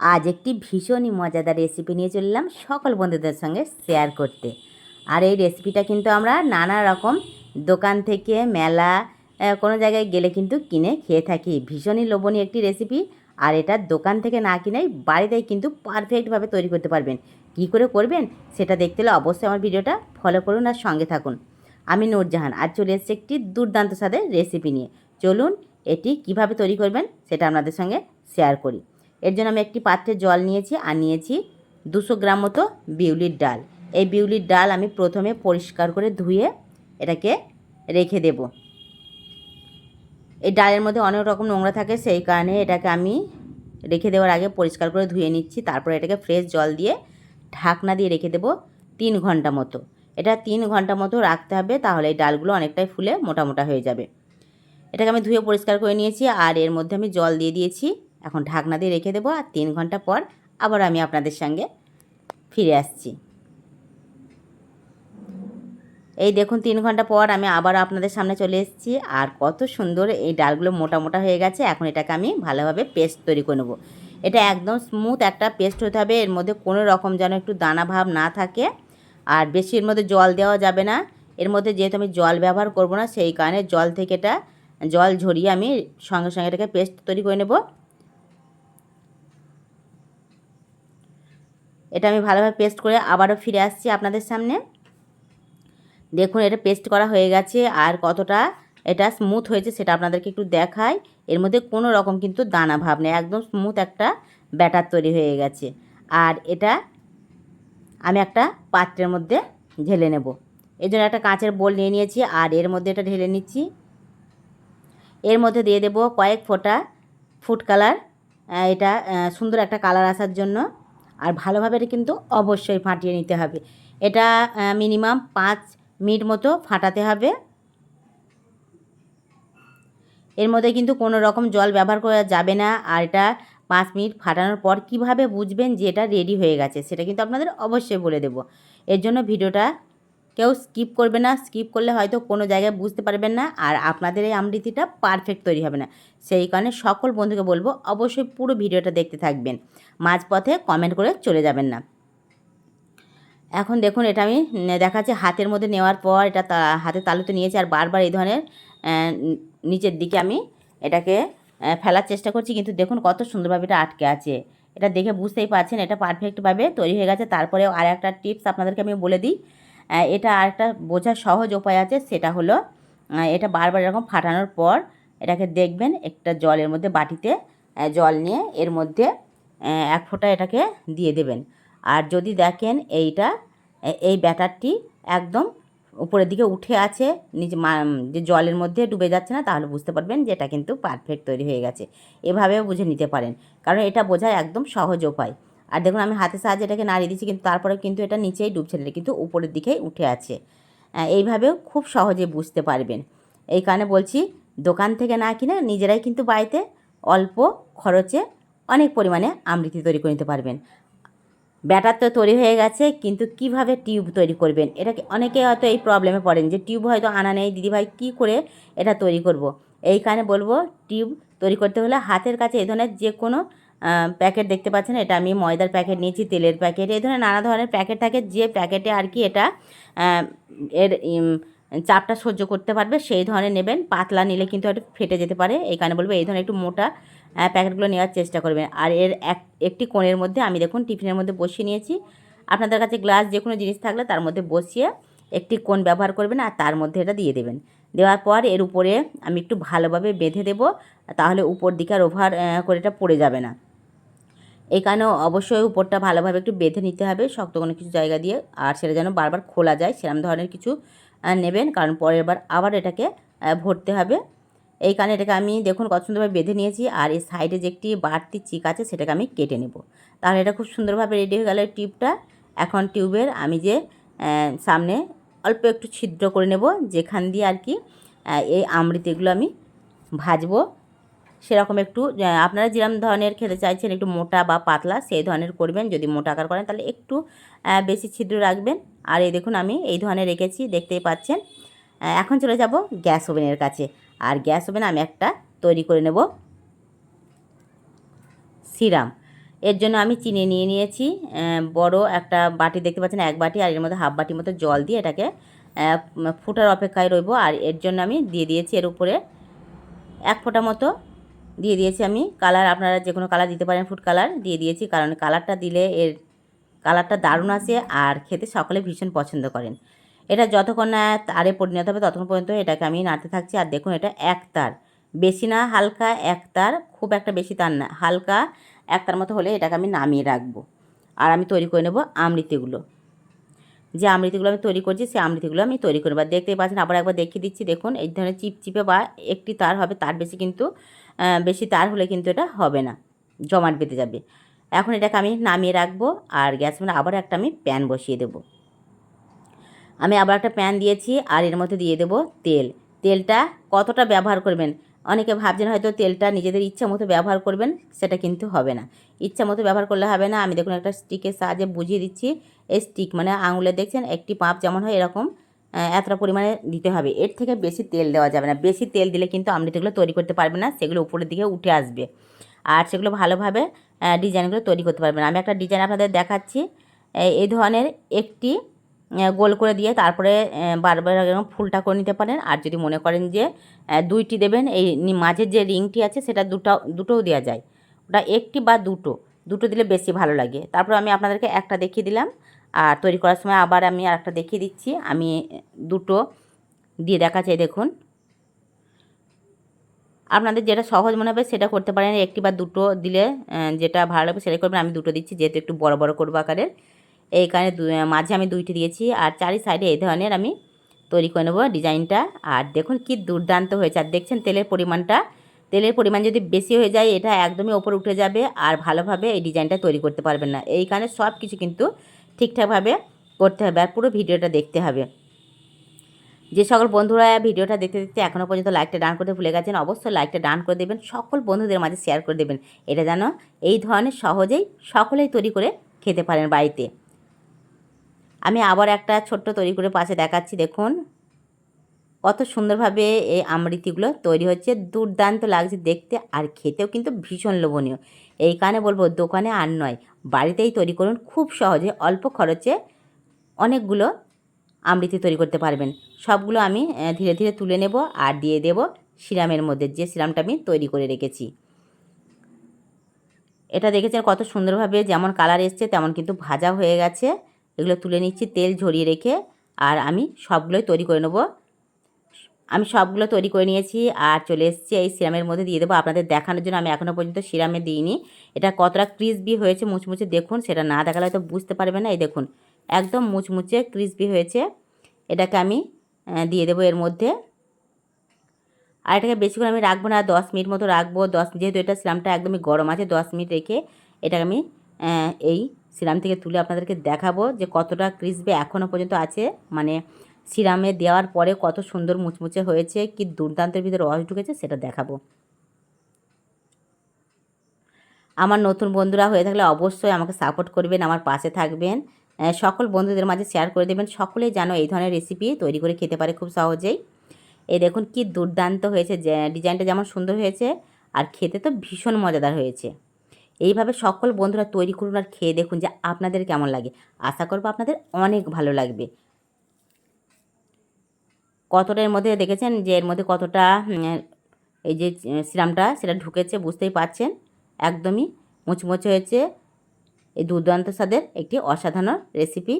আজ একটি ভীষণই মজাদার রেসিপি নিয়ে চললাম সকল বন্ধুদের সঙ্গে শেয়ার করতে। আর এই রেসিপিটা কিন্তু আমরা নানা রকম দোকান থেকে, মেলা কোনো জায়গায় গেলে কিন্তু কিনে খেয়ে থাকি। ভীষণই লোভনীয় একটি রেসিপি আর এটা দোকান থেকে না কিনেই বাড়িতেই কিন্তু পারফেক্টভাবে তৈরি করতে পারবেন। কী করে করবেন সেটা দেখতে হলে অবশ্যই আমার ভিডিওটা ফলো করুন আর সঙ্গে থাকুন। আমি নূরজাহান, আজ চলে এসেছি একটি দুর্দান্ত স্বাদের রেসিপি নিয়ে। চলুন এটি কীভাবে তৈরি করবেন সেটা আপনাদের সঙ্গে শেয়ার করি। এর জন্য আমি একটি পাত্রে জল নিয়েছি আর নিয়েছি দুশো গ্রাম মতো বিউলির ডাল। এই বিউলির ডাল আমি প্রথমে পরিষ্কার করে ধুয়ে এটাকে রেখে দেব। এই ডালের মধ্যে অনেক রকম নোংরা থাকে, সেই কারণে এটাকে আমি রেখে দেওয়ার আগে পরিষ্কার করে ধুয়ে নিচ্ছি। তারপরে এটাকে ফ্রেশ জল দিয়ে ঢাকনা দিয়ে রেখে দেবো তিন ঘণ্টা মতো। এটা তিন ঘণ্টা মতো রাখতে হবে, তাহলে এই ডালগুলো অনেকটাই ফুলে মোটা মোটা হয়ে যাবে। এটাকে আমি ধুয়ে পরিষ্কার করে নিয়েছি আর এর মধ্যে আমি জল দিয়ে দিয়েছি। এখন ঢাকনা দিয়ে রেখে দেবো আর তিন ঘণ্টা পর আবার আমি আপনাদের সঙ্গে ফিরে আসছি। এই দেখুন, তিন ঘণ্টা পর আমি আবার আপনাদের সামনে চলে এসেছি আর কত সুন্দর এই ডালগুলো মোটা মোটা হয়ে গেছে। এখন এটাকে আমি ভালোভাবে পেস্ট তৈরি করে নেব। এটা একদম স্মুথ একটা পেস্ট হতে হবে, এর মধ্যে কোনো রকম যেন একটু দানা ভাব না থাকে আর বেশি এর মধ্যে জল দেওয়া যাবে না। এর মধ্যে যেহেতু আমি জল ব্যবহার করব না, সেই কারণে জল থেকে এটা জল ঝরিয়ে আমি সঙ্গে সঙ্গে এটাকে পেস্ট তৈরি করে নেব। এটা আমি ভালোভাবে পেস্ট করে আবারও ফিরে আসছি আপনাদের সামনে। দেখুন, এটা পেস্ট করা হয়ে গেছে আর কতটা এটা স্মুথ হয়েছে সেটা আপনাদেরকে একটু দেখাই। এর মধ্যে কোনো রকম কিন্তু দানা ভাব নেই, একদম স্মুথ একটা ব্যাটার তৈরি হয়ে গেছে। আর এটা আমি একটা পাত্রের মধ্যে ঢেলে নেব। এই জন্য একটা কাঁচের বোল নিয়ে নিয়েছি আর এর মধ্যে এটা ঢেলে নিচ্ছি। এর মধ্যে দিয়ে দেব কয়েক ফোঁটা ফুড কালার এটা সুন্দর একটা কালার আসার জন্য। আর ভালোভাবে এটা কিন্তু অবশ্যই ফাটিয়ে নিতে হবে। এটা মিনিমাম পাঁচ মিনিট মতো ফাটাতে হবে। এর মধ্যে কিন্তু কোনো রকম জল ব্যবহার করা যাবে না। আর এটা পাঁচ মিনিট ফাটানোর পর কীভাবে বুঝবেন যে এটা রেডি হয়ে গেছে, সেটা কিন্তু আপনাদের অবশ্যই বলে দেব। এর জন্য ভিডিওটা কেউ স্কিপ করবে না স্কিপ করলে হয়তো কোনো জায়গায় বুঝতে পারবেন না আর আপনাদের এই আমৃতিটা পারফেক্ট তৈরি হবে না। সেই কারণে সকল বন্ধুকে বলব অবশ্যই পুরো ভিডিওটা দেখতে থাকবেন, মাঝপথে কমেন্ট করে চলে যাবেন না। এখন দেখুন এটা আমি দেখাচ্ছি হাতের মধ্যে নেওয়ার পর এটা হাতে তালুতে নিয়েছি আর বারবার এই ধরনের নিচের দিকে আমি এটাকে ফেলার চেষ্টা করছি কিন্তু দেখুন কত সুন্দরভাবে এটা আটকে আছে। এটা দেখে বুঝতেই পারছেন এটা পারফেক্টভাবে তৈরি হয়ে গেছে। তারপরেও আর একটা টিপস আপনাদেরকে আমি বলে দিই এটা আর একটা বোঝার সহজ উপায় আছে, সেটা হলো এটা বারবার এরকম ফাটানোর পর এটাকে দেখবেন একটা জলের মধ্যে বাটিতে জল নিয়ে এর মধ্যে এক ফোঁটা এটাকে দিয়ে দেবেন। আর যদি দেখেন এইটা এই ব্যাটারটি একদম উপরের দিকে উঠে আছে মা- যে জলের মধ্যে ডুবে যাচ্ছে না, তাহলে বুঝতে পারবেন যে এটা কিন্তু পারফেক্ট তৈরি হয়ে গেছে। এভাবেও বুঝে নিতে পারেন। কারণ এটা বোঝার একদম সহজ উপায়। আর দেখুন আমি হাতের সাহায্যে এটাকে নাড়িয়ে দিচ্ছি কিন্তু তারপরে কিন্তু এটা নিচেই ডুবছে না, কিন্তু উপরের দিকেই উঠে আছে। এইভাবেও খুব সহজে বুঝতে পারবেন। এই কারণে বলছি দোকান থেকে না কিনে নিজেরাই কিন্তু বাড়িতে অল্প খরচে অনেক পরিমাণে আমৃতি তৈরি করে নিতে পারবেন। ব্যাটার তো তৈরি হয়ে গেছে কিন্তু কীভাবে টিউব তৈরি করবেন? এটা কি- অনেকে হয়তো এই প্রবলেমে পড়েন যে টিউব হয়তো আনা নেই দিদিভাই কী করে এটা তৈরি করব। এই কারণে বলব টিউব তৈরি করতে হলে হাতের কাছে এই ধরনের যে কোনো প্যাকেট দেখতে পাচ্ছেন, এটা আমি ময়দার প্যাকেট নিয়েছি, তেলের প্যাকেট এই ধরনের নানা ধরনের প্যাকেট থাকে, যে প্যাকেটে আর কি এটা এর চাপটা সহ্য করতে পারবে, সেই ধরনের নেবেন। পাতলা নিলে কিন্তু একটু ফেটে যেতে পারে, এই কারণে বলব এই ধরনের একটু মোটা প্যাকেটগুলো নেওয়ার চেষ্টা করবেন। আর এর এক, একটি কোণের মধ্যে আমি দেখুন টিফিনের মধ্যে বসিয়ে নিয়েছি। আপনাদের কাছে গ্লাস যে কোনো জিনিস থাকলে তার মধ্যে বসিয়ে একটি কোণ ব্যবহার করবেন আর তার মধ্যে এটা দিয়ে দেবেন। দেওয়ার পর এর উপরে আমি একটু ভালোভাবে বেঁধে দেবো, তাহলে উপর দিকে আর ওভার করে এটা পড়ে যাবে না। কারণে অবশ্যই উপরটা ভালোভাবে একটু বেঁধে নিতে হবে, শক্ত কোনো কিছু জায়গা দিয়ে, আর সেটা যেন বারবার খোলা যায় সেরকম ধরনের কিছু নেবেন। কারণ পরের বার আবার এটাকে ভরতে হবে। এই কারণে এটাকে আমি দেখুন কত সুন্দরভাবে বেঁধে নিয়েছি, আর এই সাইডে যে একটি বাড়তি চিক আছে সেটাকে আমি কেটে নেব। তাহলে এটা খুব সুন্দরভাবে রেডি হয়ে গেল টিউবটা। এখন টিউবের আমি যে সামনে অল্প একটু ছিদ্র করে নেব, যেখান দিয়ে আর কি এই আমৃতিগুলো আমি ভাজবো। সেরকম একটু আপনারা যেরকম ধরনের খেতে চাইছেন একটু মোটা বা পাতলা, সেই ধরনের করবেন। যদি মোটা আকার করেন তাহলে একটু বেশি ছিদ্র রাখবেন। আর এই দেখুন আমি এই ধরনের রেখেছি, দেখতেই পাচ্ছেন। এখন চলে যাব গ্যাস ওভেনের কাছে। আর গ্যাস ওভেন আমি একটা তৈরি করে নেব। সিরাম। এর জন্য আমি চিনি নিয়ে নিয়েছি। বড় একটা বাটি দেখতে পাচ্ছেন, এক বাটি, আর এর মধ্যে হাফ বাটির মতো জল দিয়ে এটাকে ফুটার অপেক্ষায় রইব। আর এর জন্য আমি দিয়ে দিয়েছি এর উপরে এক ফোঁটা মতো দিয়ে দিয়েছি আমি। কালার আপনারা যে কোনো কালার দিতে পারেন ফুড কালার দিয়ে দিয়েছি। কারণ কালারটা দিলে এর কালারটা দারুণ আসে আর খেতে সকলে ভীষণ পছন্দ করেন। এটা যতক্ষণ না তারে পরিণত হবে ততক্ষণ পর্যন্ত এটাকে আমি নাড়তে থাকছি। আর দেখুন এটা এক তার। বেশি না, হালকা এক তার, খুব একটা বেশি তার না। হালকা এক তার মতো হলে এটাকে আমি নামিয়ে রাখব। আর আমি তৈরি করে নেব আমৃতিগুলো যে আমৃতিগুলো আমি তৈরি করছি, সেই আমৃতিগুলো আমি তৈরি করব আর দেখতেই পাচ্ছেন, আবার একবার দেখিয়ে দিচ্ছি, দেখুন, এই ধরনের চিপচিপে বা একটি তার হবে, তার বেশি কিন্তু বেশি তার হলে কিন্তু এটা হবে না, জমাট বেঁধে যাবে। এখন এটাকে আমি নামিয়ে রাখব, আর গ্যাস মানে আবার একটা আমি প্যান বসিয়ে দেবো। আমি আবার একটা প্যান দিয়েছি, আর এর মধ্যে দিয়ে দেবো তেল। তেলটা কতটা ব্যবহার করবেন? অনেকে ভাবছেন হয়তো তেলটা নিজেদের ইচ্ছা মতো ব্যবহার করবেন, সেটা কিন্তু হবে না। ইচ্ছা মতো ব্যবহার করলে হবে না। আমি দেখুন একটা স্টিকের সাহায্যে বুঝিয়ে দিচ্ছি। এই স্টিক মানে আঙুলে দেখছেন, একটি পাঁপ যেমন হয় এরকম এতটা পরিমাণে দিতে হবে। এর থেকে বেশি তেল দেওয়া যাবে না। বেশি তেল দিলে কিন্তু আমৃতিগুলো তৈরি করতে পারবে না, সেগুলো উপরের দিকে উঠে আসবে। আর সেগুলো ভালোভাবে ডিজাইনগুলো তৈরি করতে পারবেন আমি একটা ডিজাইন আপনাদের দেখাচ্ছি। এই- ধরনের একটি গোল করে দিয়ে তারপরে বারবার এরকম ফুলটা করে নিতে পারেন। আর যদি মনে করেন যে দুইটি দেবেন, এই মাঝের যে রিংটি আছে সেটা দুটো, দুটোও দেওয়া যায়। ওটা একটি বা দুটো দুটো দিলে বেশি ভালো লাগে। তারপর আমি আপনাদেরকে একটা দেখিয়ে দিলাম। আর তৈরি করার সময় আবার আমি আরেকটা দেখিয়ে দিচ্ছি। আমি দুটো দিয়ে দেখাচ্ছি, এই দেখুন। আপনাদের যেটা সহজ মনে হবে সেটা করতে পারেন। একটি বা দুটো দিলে যেটা ভালো লাগবে সেটাই করবেন। আমি দুটো দিচ্ছি, যেহেতু একটু বড় বড় করব আকারের। এই কারণে দু- মাঝে আমি দুইটি দিয়েছি আর চারি সাইডে এই ধরনের আমি তৈরি করে নেব ডিজাইনটা। আর দেখুন কি দুর্দান্ত হয়েছে। আর দেখছেন তেলের পরিমাণটা? তেলের পরিমাণ যদি বেশি হয়ে যায়, এটা একদমই ওপরে উঠে যাবে আর ভালোভাবে এই ডিজাইনটা তৈরি করতে পারবেন না। এইখানে সব কিছু কিন্তু ঠিকঠাকভাবে করতে হবে আর পুরো ভিডিওটা দেখতে হবে। যে সকল বন্ধুরা ভিডিওটা দেখতে দেখতে এখনও পর্যন্ত লাইকটা ডান করতে ভুলে গেছেন, অবশ্যই লাইকটা ডান করে দেবেন, সকল বন্ধুদের মাঝে শেয়ার করে দেবেন। এটা যেন এই ধরনের সহজেই সকলেই তৈরি করে খেতে পারেন বাড়িতে। আমি আবার একটা ছোট্ট তৈরি করে পাশে দেখাচ্ছি, দেখুন। কত সুন্দরভাবে এই আমৃতিগুলো তৈরি হচ্ছে, দুর্দান্ত লাগছে দেখতে আর খেতেও কিন্তু ভীষণ লোভনীয়। এই কারণে বলব, দোকানে আর নয়, বাড়িতেই তৈরি করুন, খুব সহজে অল্প খরচে অনেকগুলো আমৃতি তৈরি করতে পারবেন। সবগুলো আমি ধীরে ধীরে তুলে নেব আর দিয়ে দেব সিরামের মধ্যে, যে সিরামটা আমি তৈরি করে রেখেছি। এটা দেখেছেন কত সুন্দরভাবে যেমন কালার এসছে, তেমন কিন্তু ভাজা হয়ে গেছে। এগুলো তুলে নিচ্ছি, তেল ঝরিয়ে রেখে, আর আমি সবগুলোই তৈরি করে নেব। আমি সবগুলো তৈরি করে নিয়েছি, আর চলে এসেছি এই সিরামের মধ্যে দিয়ে দেবো। আপনাদের দেখানোর জন্য আমি এখনও পর্যন্ত সিরামে দিইনি। এটা কতটা ক্রিসপি হয়েছে মুচমুচে দেখুন, সেটা না দেখালে হয়তো বুঝতে পারবে না। এই দেখুন, একদম মুচমুচে ক্রিসপি হয়েছে। এটাকে আমি দিয়ে দেবো এর মধ্যে। আর এটাকে বেশিক্ষণ আমি রাখব না, দশ মিনিট মতো রাখব। দশ, যেহেতু এটা সিরামটা একদমই গরম আছে, দশ মিনিট রেখে এটাকে আমি এই সিরাম থেকে তুলে আপনাদেরকে দেখাবো যে কতটা ক্রিসপি এখনও পর্যন্ত আছে। মানে সিরামে দেওয়ার পরে কত সুন্দর মুচমুচে হয়েছে, কি দুর্দান্তের ভিতরে রস ঢুকেছে সেটা দেখাবো। আমার নতুন বন্ধুরা হয়ে থাকলে অবশ্যই আমাকে সাপোর্ট করবেন, আমার পাশে থাকবেন। সকল বন্ধুদের মাঝে শেয়ার করে দেবেন, সকলেই যেন এই ধরনের রেসিপি তৈরি করে খেতে পারে খুব সহজেই। এই দেখুন কি দুর্দান্ত হয়েছে ডিজাইনটা যেমন সুন্দর হয়েছে, আর খেতে তো ভীষণ মজাদার হয়েছে। এইভাবে সকল বন্ধুরা তৈরি করুন আর খেয়ে দেখুন যে আপনাদের কেমন লাগে। আশা করব আপনাদের অনেক ভালো লাগবে। কতটা এর মধ্যে দেখেছেন যে এর মধ্যে কতটা এই যে সিরামটা সেটা ঢুকেছে বুঝতেই পারছেন? একদমই মুচমুচে হয়েছে। এই দুর্দান্ত স্বাদের একটি অসাধারণ রেসিপি